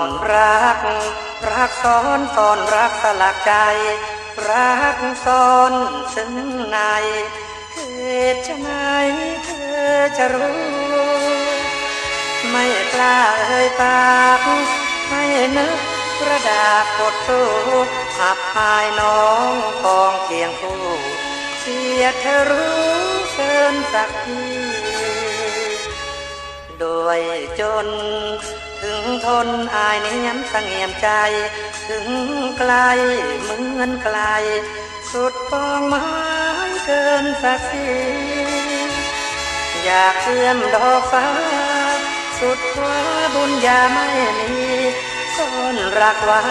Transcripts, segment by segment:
อนรัก รักซ่อนซ่อนรักสลักใจ รักซ่อนซึ้งในเหตุไฉนเธอจะรู้ ไม่กล้าเอ่ยปากไม่นึกกระดาษกดสู้อับอายน้องกองเคียงคู่เสียเธอรู้เกินสักทีโดยจน ถึงทนอายเนียมสังเงียมใจ ถึงไกลเหมือนไกล สุดปองไม้เกินสักทีอยากเอื้อมดอกฟ้า สุดว่าบุญญาไม่มีซ่อนรักไว้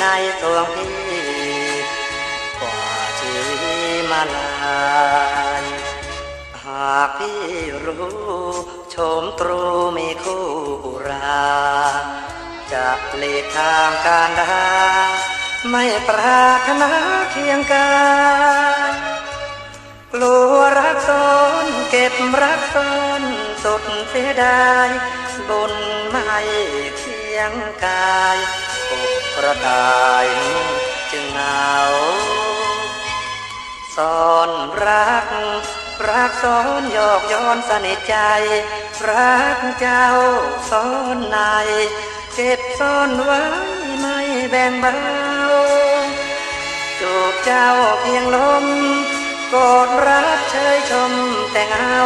ในดวงพี่กว่าชีมาลายหากพี่รู้โฉมตรูม หลีกทางการดาไม่ปรารถนาเคียงกายกลัวรักซ้อนเก็บรักซ้อนสุดเสียดายบุญไม่เคียงกายปกกระต่ายจึงเหงาซ่อนรัก รักซ้อนหยอกย้อนสนิทใจ รักเจ้าซ่อนในเก็บซ่อนไว้ไม่แบ่งเบาจูบเจ้าเพียงลมกอดรักเชยชมแต่เงา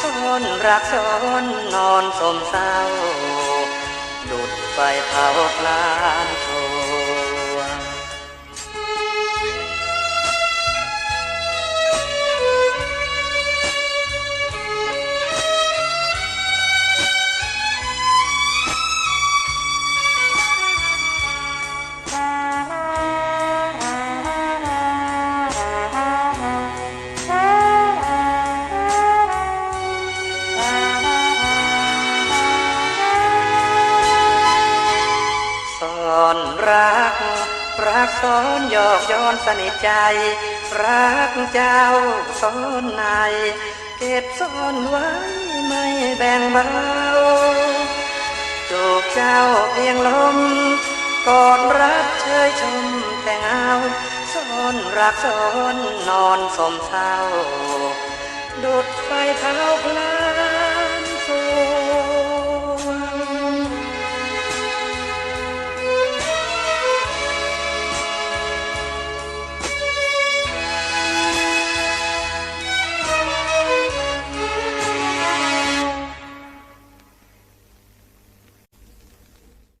ซ่อนรักซ่อนนอนสมเศร้าดุดไฟเผาพลาน รักซ้อนหยอกย้อนสนิทใจ รักเจ้าซ่อนในเก็บซ่อนไว้ไม่แบ่งเบาจูบเจ้าเพียงลมกอดรักเชยชมแต่เงาซ่อนรักซ่อนนอนสมเศร้าดุดไฟเผาพลา